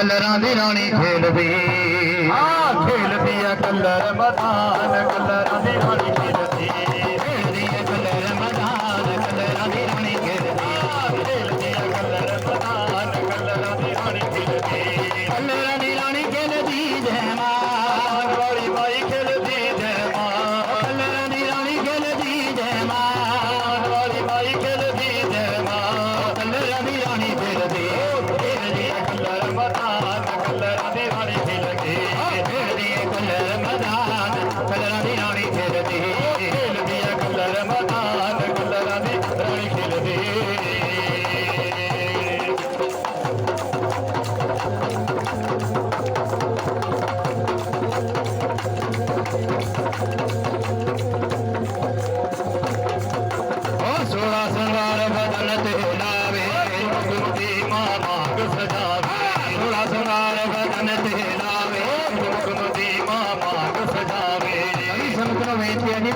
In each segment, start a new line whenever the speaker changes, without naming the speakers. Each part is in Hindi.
ਕਲਰਾਂ ਦੀ ਰਾਣੀ ਖੇਲਦੀ।
ਆ ਖੇਲਦੀ ਆ ਕਲਰ ਮਥਾਨ ਕਲਰਾਂ ਦੀ ਰਾਣੀ ਖੇਲਦੀ।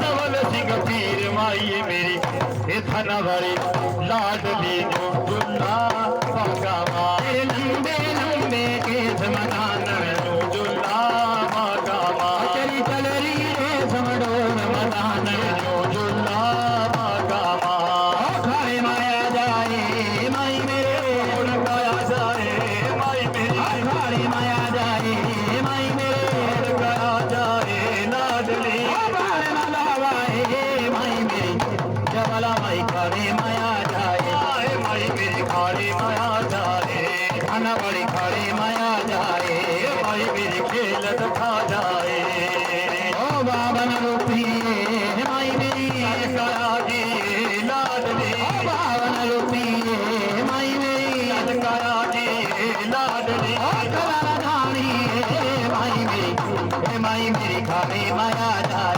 सबल सिंह पीर माई मेरी। ए थना भरी लाडली।
माला माई खारे माया जाए।
माई मेरी खारे माया जाए।
खाना बड़ी खारे माया जाए।
माई मेरी खेल खा जाए।
ओ बाबन रूपी माई मेरी
करा दी। लाडली
बाबन रूपी माई मेरी
करा दी। लाडली
करा रानी माई मेरी माई मेरी खारे माया जाए।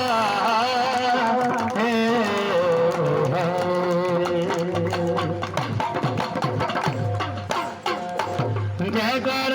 ಸಾಗರ